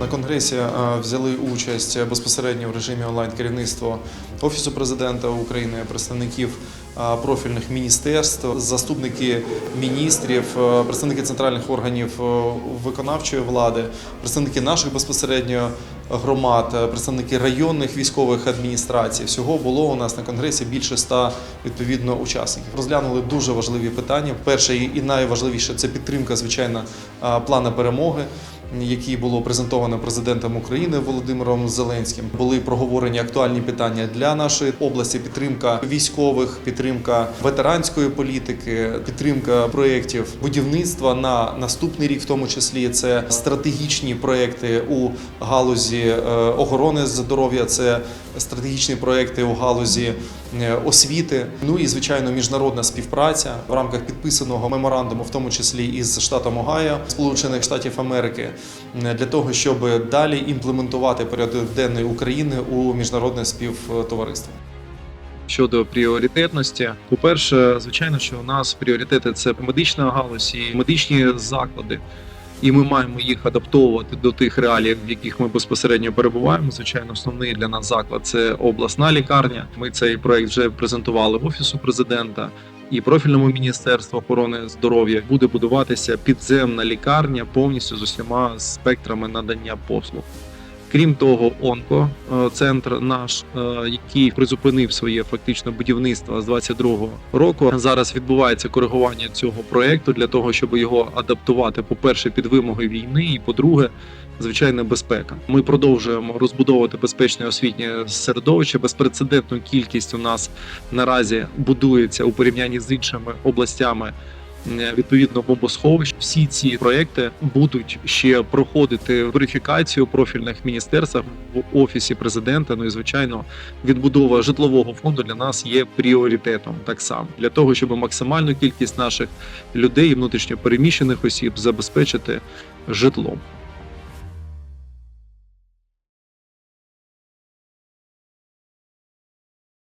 На конгресі е, взяли участь безпосередньо в режимі онлайн керівництво Офісу президента України, представників е, профільних міністерств, заступники міністрів, е, представники центральних органів виконавчої влади, представники наших безпосередньо громад, представники районних військових адміністрацій. Всього було у нас на конгресі більше ста відповідно учасників. Розглянули дуже важливі питання. Перше і найважливіше це підтримка, звичайно, плану перемоги які було презентовано президентом України Володимиром Зеленським. Були проговорені актуальні питання для нашої області: підтримка військових, підтримка ветеранської політики, підтримка проєктів будівництва на наступний рік, в тому числі це стратегічні проєкти у галузі е, охорони здоров'я, це стратегічні проєкти у галузі освіти. Ну і звичайно, міжнародна співпраця в рамках підписаного меморандуму, в тому числі із штатом Огайо, Сполучених Штатів Америки, е, для того, щоб далі імплементувати порядок денний України у міжнародне співтовариство. Щодо пріоритетності, по-перше, звичайно, що у нас пріоритети це медична галузь і медичні заклади, і ми маємо їх адаптовувати до тих реалій, в яких ми безпосередньо перебуваємо. Звичайно, основний для нас заклад це обласна лікарня. Ми цей проект вже презентували в офісу президента. І профільному міністерству охорони здоров'я буде будуватися підземна лікарня повністю з усіма спектрами надання послуг. Крім того, онко е, центр наш, е, який призупинив своє фактично будівництво з 22-го року. Зараз відбувається коригування цього проекту для того, щоб його адаптувати, по-перше, під вимоги війни, і по-друге, звичайно, безпека. Ми продовжуємо розбудовувати безпечне освітнє середовище. Безпрецедентну кількість у нас наразі будується у порівнянні з іншими областями відповідно бомбосховищ. Всі ці проекти будуть ще проходити верифікацію профільних міністерствах в офісі президента. Ну і звичайно, відбудова житлового фонду для нас є пріоритетом так само для того, щоб максимальну кількість наших людей, внутрішньо переміщених осіб, забезпечити житлом.